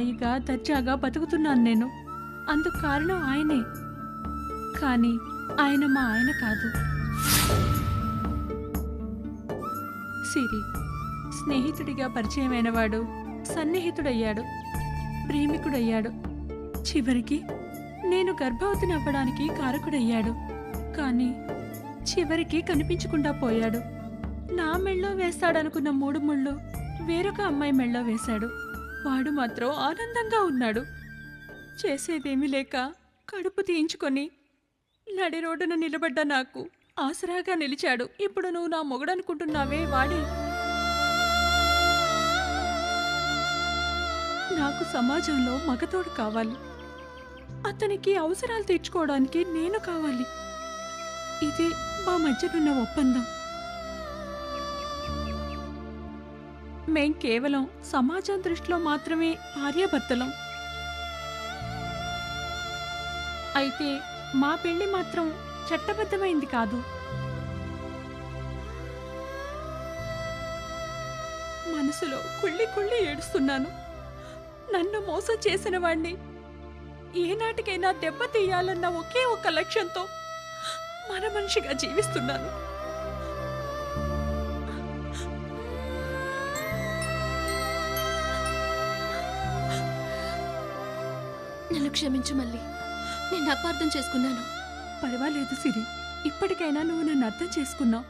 హాయిగా దర్జాగా బతుకుతున్నాను నేను. అందుకు కారణం ఆయనే. కానీ ఆయన మా ఆయన కాదు. సిరి స్నేహితుడిగా పరిచయమైన వాడు సన్నిహితుడయ్యాడు ప్రేమికుడయ్యాడు. చివరికి నేను గర్భవతిని అవ్వడానికి కారకుడయ్యాడు. కానీ చివరికి కనిపించకుండా పోయాడు. నా మెళ్ళో వేస్తాడనుకున్న మూడు ముళ్ళు వేరొక అమ్మాయి మెళ్ళో వేశాడు. వాడు మాత్రం ఆనందంగా ఉన్నాడు. చేసేదేమీ లేక కడుపు తీయించుకొని నడి రోడ్డున నిలబడ్డ నాకు ఆసరాగా నిలిచాడు. ఇప్పుడు నువ్వు నా మొగడనుకుంటున్నావే వాడే. నాకు సమాజంలో మగతోడు కావాలి. అతనికి అవసరాలు తీర్చుకోవడానికి నేను కావాలి. ఇదే మా మధ్యనున్న ఒప్పందం. మేం కేవలం సమాజం దృష్టిలో మాత్రమే భార్యాభర్తలం. అయితే మా పెళ్ళి మాత్రం చట్టబద్ధమైంది కాదు. మనసులో కుళ్ళి కుళ్ళి ఏడుస్తున్నాను. నన్ను మోసం చేసిన వాణ్ణి ఏనాటికైనా దెబ్బ తీయాలన్న ఒకే ఒక లక్ష్యంతో మన మనిషిగా జీవిస్తున్నాను. నన్ను క్షమించు మళ్ళీ. నేను అపార్థం చేసుకున్నాను. పర్వాలేదు సిరి. ఇప్పటికైనా నువ్వు నన్ను అర్థం చేసుకున్నావు.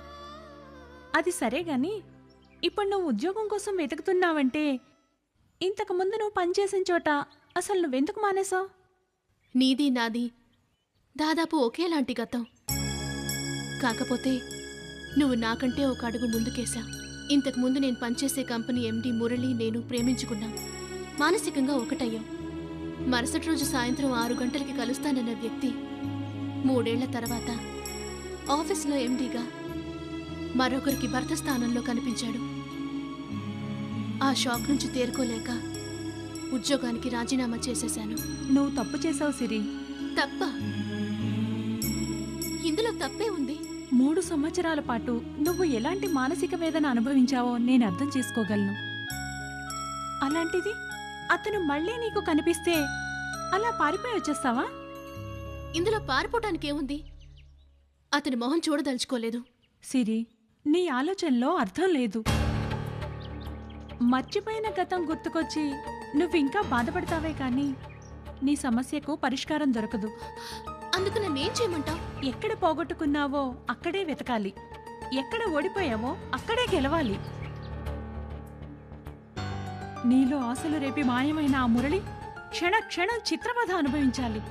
అది సరే గాని ఇప్పుడు నువ్వు ఉద్యోగం కోసం వెతుకుతున్నావంటే ఇంతకు ముందు నువ్వు పనిచేసిన చోట అసలు నువ్వెందుకు మానేసావు నీది నాది దాదాపు ఒకేలాంటి గతం. కాకపోతే నువ్వు నాకంటే ఒక అడుగు ముందుకేశావు. ఇంతకు ముందు నేను పనిచేసే కంపెనీ ఎండి మురళి నేను ప్రేమించుకున్నాం. మానసికంగా ఒకటయ్యాం. మరుసటి రోజు సాయంత్రం ఆరు గంటలకి కలుస్తానన్న వ్యక్తి మూడేళ్ళ తర్వాత ఆఫీస్లో ఎండీగా మరొకరికి భర్త స్థానంలో కనిపించాడు. ఆ షాక్ నుంచి తేరుకోలేక ఉద్యోగానికి రాజీనామా చేసేశాను. నువ్వు తప్పు చేసావు సిరి. తప్ప? ఇందులో తప్పే ఉంది. మూడు సంవత్సరాల పాటు నువ్వు ఎలాంటి మానసిక వేదన అనుభవించావో నేను అర్థం చేసుకోగలను. అలాంటిది అతను మళ్ళీ నీకు కనిపిస్తే అలా పారిపోయి వచ్చేస్తావా? ఇందులో పారిపోవటానికి ఏముంది? అతని మొహం చూడదలుచుకోలేదు. సిరి నీ ఆలోచనలో అర్థం లేదు. మర్చిపోయిన గతం గుర్తుకొచ్చి నువ్వింకా బాధపడతావే కానీ నీ సమస్యకు పరిష్కారం దొరకదు. అందుకు నన్నేం చేయమంటావు? ఎక్కడ పోగొట్టుకున్నావో అక్కడే వెతకాలి. ఎక్కడ ఓడిపోయావో అక్కడే గెలవాలి. నీలో ఆశలు రేపి మాయమైన ఆ మురళి క్షణ క్షణం చిత్రవధ అనుభవించాలి.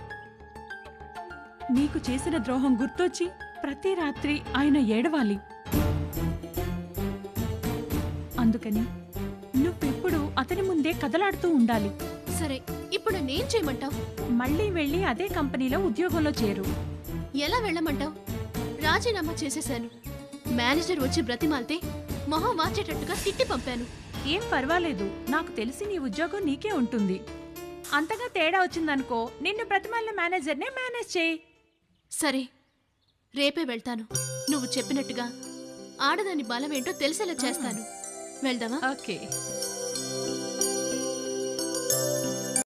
నీకు చేసిన ద్రోహం గుర్తొచ్చి ప్రతి రాత్రి ఆయన ఏడవాలి. అందుకని నువ్వెప్పుడు అతని ముందే కదలాడుతూ ఉండాలి. సరే ఇప్పుడు నన్నేం చేయమంటావు? మళ్ళీ వెళ్ళి అదే కంపెనీలో ఉద్యోగంలో చేరు. ఎలా వెళ్ళమంటావు? రాజీనామా చేసేశాను. మేనేజర్ వచ్చి బ్రతిమాలితే మొహం వాచేటట్టుగా తిట్టి పంపాను. ఏం పర్వాలేదు నాకు తెలిసి నీ ఉద్యోగం నీకే ఉంటుంది. అంతగా తేడా వచ్చిందనుకో నిన్ను ప్రతిమల్ల మేనేజర్నే మేనేజ్ చేయి. సరే రేపే వెళ్తాను. నువ్వు చెప్పినట్టుగా ఆడదాని బలం ఏంటో తెలిసేలా చేస్తాను. వెళ్దామా? ఓకే.